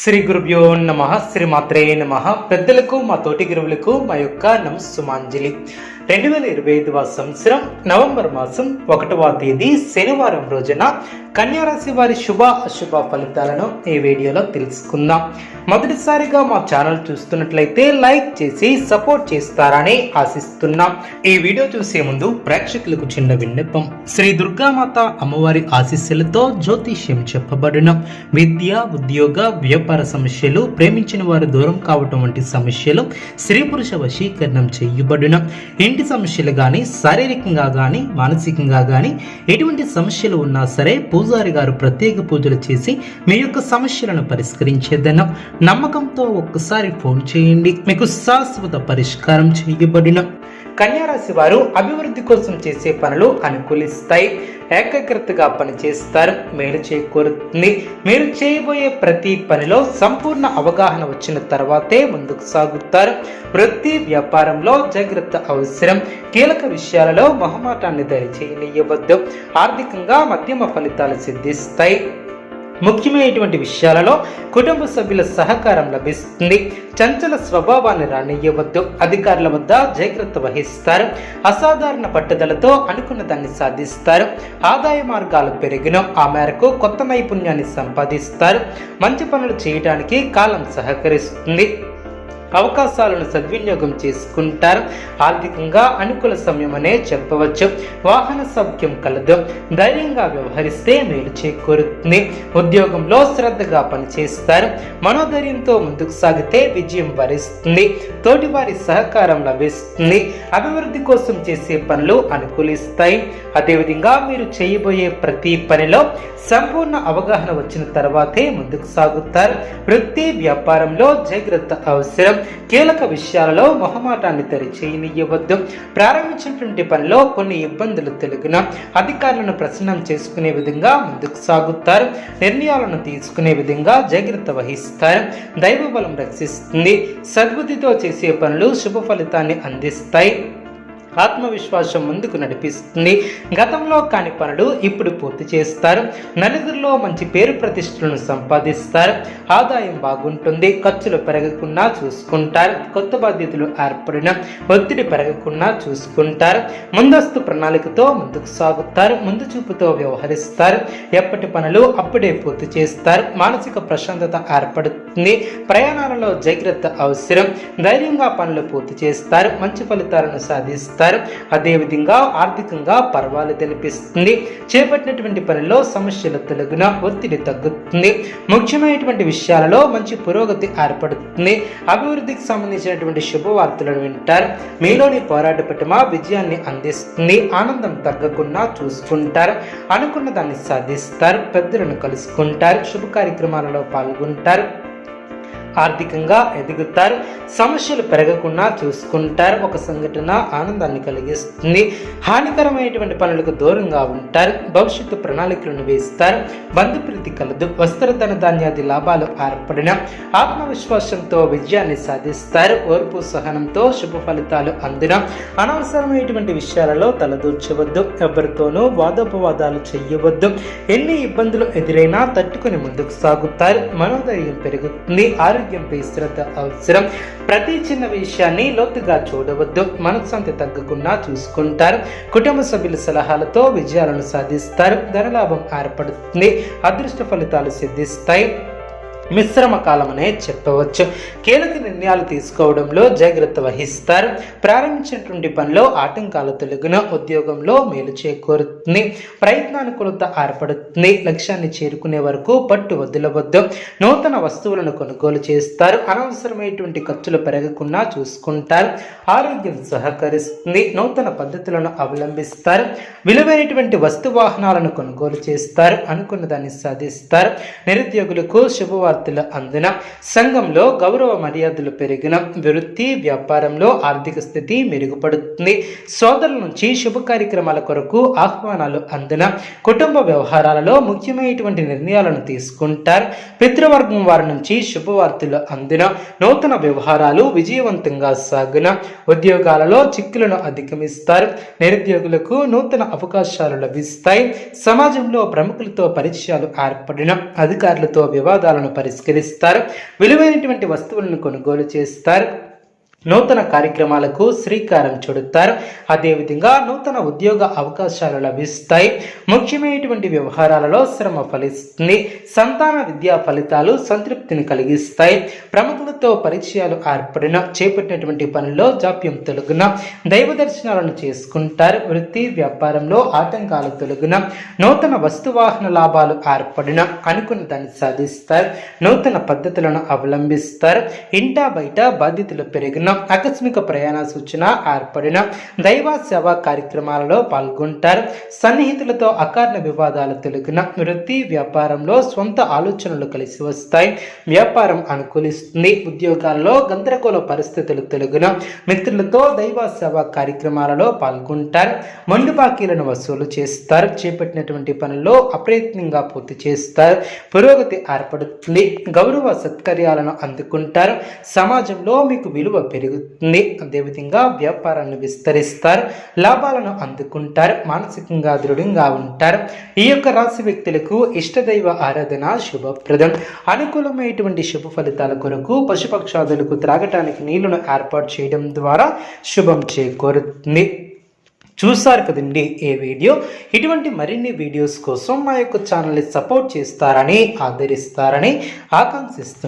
శ్రీ గురుభ్యో నమ శ్రీ మాత్రే నమ. పెద్దలకు మా తోటి గురువులకు మా యొక్క నమస్సుమాంజలి. రెండు వేల ఇరవై ఐదవ సంవత్సరం నవంబర్ మాసం ఒకటవ తేదీ శనివారం రోజున కన్యారాశి వారి శుభ అశుభ ఫలితాలను ఈ వీడియోలో తెలుసుకుందాం. మొదటిసారిగా మా ఛానల్ చూస్తున్నట్లయితే లైక్ చేసి సపోర్ట్ చేస్తారని ఆశిస్తున్నాం. ఈ వీడియో చూసే ముందు ప్రేక్షకులకు చిన్న విన్నపం. శ్రీ దుర్గామాత అమ్మవారి ఆశీస్సులతో జ్యోతిష్యం చెప్పబడిన. విద్య ఉద్యోగ వ్యాపార సమస్యలు ప్రేమించిన వారు దూరం కావటం వంటి సమస్యలు స్త్రీ పురుష వశీకరణం చేయబడిన ఇంటి సమస్యలు కానీ శారీరకంగా కానీ మానసికంగా కానీ ఎటువంటి సమస్యలు ఉన్నా సరే పూజారి గారు ప్రత్యేక పూజలు చేసి మీ యొక్క సమస్యలను పరిష్కరించేదన నమ్మకంతో ఒక్కసారి ఫోన్ చేయండి. మీకు శాశ్వత పరిష్కారం చేయబడిన కన్యారాశి వారు అభివృద్ధి కోసం చేసే పనులు అనుకూలిస్తాయి. ఏకాగ్రతగా పనిచేస్తారు. మేలు చేకూరుతుంది. మీరు చేయబోయే ప్రతి పనిలో సంపూర్ణ అవగాహన వచ్చిన తర్వాతే ముందుకు సాగుతారు. వృత్తి వ్యాపారంలో జాగ్రత్త అవసరం. కీలక విషయాలలో మొహమాటాన్ని దయచేయనివ్వద్దు ఆర్థికంగా మధ్యమ ఫలితాలు సిద్ధిస్తాయి. ముఖ్యమైనటువంటి విషయాలలో కుటుంబ సభ్యుల సహకారం లభిస్తుంది. చంచల స్వభావాన్ని రానియ్యవద్దు. అధికారుల వద్ద జాగ్రత్త వహిస్తారు. అసాధారణ పట్టుదలతో అనుకున్న దాన్ని సాధిస్తారు. ఆదాయ మార్గాలు పెరిగిన ఆ మేరకు కొత్త నైపుణ్యాన్ని సంపాదిస్తారు. మంచి పనులు చేయడానికి కాలం సహకరిస్తుంది. అవకాశాలను సద్వినియోగం చేసుకుంటారు. ఆర్థికంగా అనుకూల సమయం అనే చెప్పవచ్చు. వాహన సౌఖ్యం కలదు. ధైర్యంగా వ్యవహరిస్తే మేలు చేకూరుతుంది. ఉద్యోగంలో శ్రద్ధగా పనిచేస్తారు. మనోధైర్యంతో ముందుకు సాగితే విజయం వరిస్తుంది. తోటివారి సహకారం లభిస్తుంది. అభివృద్ధి కోసం చేసే పనులు అనుకూలిస్తాయి. అదేవిధంగా మీరు చేయబోయే ప్రతి పనిలో సంపూర్ణ అవగాహన వచ్చిన తర్వాతే ముందుకు సాగుతారు. వృత్తి వ్యాపారంలో జాగ్రత్త అవసరం. కీలక విషయాలలో మొహమాటాన్ని తెరిచేయనివ్వద్దు ప్రారంభించినటువంటి పనిలో కొన్ని ఇబ్బందులు తెలుగున అధికారులను ప్రసన్నం చేసుకునే విధంగా ముందుకు సాగుతారు. నిర్ణయాలను తీసుకునే విధంగా జాగ్రత్త వహిస్తారు. దైవ బలం రక్షిస్తుంది. సద్బుద్ధితో చేసే పనులు శుభ ఫలితాన్ని అందిస్తాయి. ఆత్మవిశ్వాసం ముందుకు నడిపిస్తుంది. గతంలో కాని పనులు ఇప్పుడు పూర్తి చేస్తారు. నలుగురిలో మంచి పేరు ప్రతిష్టలను సంపాదిస్తారు. ఆదాయం బాగుంటుంది. ఖర్చులు పెరగకుండా చూసుకుంటారు. కొత్త బాధ్యతలు ఏర్పడిన ఒత్తిడి పెరగకుండా చూసుకుంటారు. ముందస్తు ప్రణాళికతో ముందుకు సాగుతారు. ముందు చూపుతో వ్యవహరిస్తారు. ఎప్పటి పనులు అప్పుడే పూర్తి చేస్తారు. మానసిక ప్రశాంతత ఏర్పడుతుంది. ప్రయాణాలలో జాగ్రత్త అవసరం. ధైర్యంగా పనులు పూర్తి చేస్తారు. మంచి ఫలితాలను సాధిస్తారు. అదేవిధంగా ఆర్థికంగా పర్వాలు తెలిపిస్తుంది. చేపట్టినటువంటి పనిలో సమస్యలు తొలగిన ఒత్తిడి తగ్గుతుంది. ముఖ్యమైనటువంటి విషయాలలో మంచి పురోగతి ఏర్పడుతుంది. అభివృద్ధికి సంబంధించినటువంటి శుభవార్తలను వింటారు. మీలోని పోరాట పటిమ విజయాన్ని అందిస్తుంది. ఆనందం తగ్గకుండా చూసుకుంటారు. అనుకున్న దాన్ని సాధిస్తారు. పెద్దలను కలుసుకుంటారు. శుభ కార్యక్రమాలలో పాల్గొంటారు. ఆర్థికంగా ఎదుగుతారు. సమస్యలు పెరగకుండా చూసుకుంటారు. ఒక సంఘటన ఆనందాన్ని కలిగిస్తుంది. హానికరమైనటువంటి పనులకు దూరంగా ఉంటారు. భవిష్యత్తు ప్రణాళికలను వేస్తారు. బంధుప్రీతి కలదు. వస్త్రధన ధాన్యాది లాభాలు ఏర్పడిన ఆత్మవిశ్వాసంతో విజయాన్ని సాధిస్తారు. ఓర్పు సహనంతో శుభ ఫలితాలు అందిన అనవసరమైనటువంటి విషయాలలో తలదూర్చవద్దు. ఎవరితోనూ వాదోపవాదాలు చేయవద్దు. ఎన్ని ఇబ్బందులు ఎదురైనా తట్టుకుని ముందుకు సాగుతారు. మనోధైర్యం పెరుగుతుంది. ఆరోగ్య ఆరోగ్యంపై శ్రద్ధ అవసరం. ప్రతి చిన్న విషయాన్ని లోతుగా చూడవద్దు. మనశ్శాంతి తగ్గకుండా చూసుకుంటారు. కుటుంబ సభ్యుల సలహాలతో విజయాలను సాధిస్తారు. ధనలాభం ఏర్పడుతుంది. అదృష్ట ఫలితాలు సిద్ధిస్తాయి. మిశ్రమ కాలమనే చెప్పవచ్చు. కీలక నిర్ణయాలు తీసుకోవడంలో జాగ్రత్త వహిస్తారు. ప్రారంభించినటువంటి పనిలో ఆటంకాలు తొలగిన ఉద్యోగంలో మేలు చేకూరుతుంది. ప్రయత్నానుకూలత ఏర్పడుతుంది. లక్ష్యాన్ని చేరుకునే వరకు పట్టు వదిలవద్దు. నూతన వస్తువులను కొనుగోలు చేస్తారు. అనవసరమైనటువంటి ఖర్చులు పెరగకుండా చూసుకుంటారు. ఆరోగ్యం సహకరిస్తుంది. నూతన పద్ధతులను అవలంబిస్తారు. విలువైనటువంటి వస్తు వాహనాలను కొనుగోలు చేస్తారు. అనుకున్న దాన్ని సాధిస్తారు. నిరుద్యోగులకు శుభవార్తలు అందిన సంఘంలో గౌరవ మర్యాదలు పెరిగిన వృత్తి వ్యాపారంలో ఆర్థిక స్థితి మెరుగుపడుతుంది. సోదరుల నుంచి శుభ కార్యక్రమాల కొరకు ఆహ్వానాలు అందిన కుటుంబ వ్యవహారాలలో ముఖ్యమైనటువంటి నిర్ణయాలను తీసుకుంటారు. పితృవర్గం వారి నుంచి శుభవార్తలు అందిన నూతన వ్యవహారాలు విజయవంతంగా సాగిన ఉద్యోగాలలో చిక్కులను అధిగమిస్తారు. నిరుద్యోగులకు నూతన అవకాశాలు లభిస్తాయి. సమాజంలో ప్రముఖులతో పరిచయాలు ఏర్పడిన అధికారులతో వివాదాలను పరిష్కరిస్తారు. విలువైనటువంటి వస్తువులను కొనుగోలు చేస్తారు. నూతన కార్యక్రమాలకు శ్రీకారం చుడుతారు. అదేవిధంగా నూతన ఉద్యోగ అవకాశాలు లభిస్తాయి. ముఖ్యమైనటువంటి వ్యవహారాలలో శ్రమ ఫలిస్తుంది. సంతాన విద్యా ఫలితాలు సంతృప్తిని కలిగిస్తాయి. ప్రముఖులతో పరిచయాలు ఏర్పడిన చేపట్టినటువంటి పనుల్లో జాప్యం తొలగున దైవ దర్శనాలను చేసుకుంటారు. వృత్తి వ్యాపారంలో ఆటంకాలు తొలగున నూతన వస్తువాహన లాభాలు ఏర్పడిన అనుకున్న దాన్ని సాధిస్తారు. నూతన పద్ధతులను అవలంబిస్తారు. ఇంటా బయట బాధ్యతలు పెరిగిన ఆకస్మిక ప్రయాణ సూచన ఏర్పడిన దైవ సేవా కార్యక్రమాలలో పాల్గొంటారు. సన్నిహితులతో అకారణ వివాదాలు తొలగిన వృత్తి వ్యాపారంలో సొంత ఆలోచనలు కలిసి వస్తాయి. వ్యాపారం అనుకూలిస్తుంది. ఉద్యోగాల్లో గందరగోళ పరిస్థితులు తొలగిన మిత్రులతో దైవ సేవా కార్యక్రమాలలో పాల్గొంటారు. మండు బాకీలను వసూలు చేస్తారు. చేపట్టినటువంటి పనుల్లో అప్రయత్నంగా పూర్తి చేస్తారు. పురోగతి ఏర్పడుతుంది. గౌరవ సత్కర్యాలను అందుకుంటారు. సమాజంలో మీకు విలువ పెరుగుతుంది. అదేవిధంగా వ్యాపారాన్ని విస్తరిస్తారు లాభాలను అందుకుంటారు మానసికంగా దృఢంగా ఉంటారు. ఈ యొక్క రాశి వ్యక్తులకు ఇష్టదైవ ఆరాధన శుభప్రదం. అనుకూలమైనటువంటి శుభ ఫలితాల కొరకు పశుపక్షాదులకు త్రాగటానికి నీళ్ళను ఏర్పాటు చేయడం ద్వారా శుభం చేకూరుతుంది. చూసారు కదండి ఏ వీడియో? ఇటువంటి మరిన్ని వీడియోస్ కోసం మా యొక్క ఛానల్ని సపోర్ట్ చేస్తారని ఆదరిస్తారని ఆకాంక్షిస్తున్నాను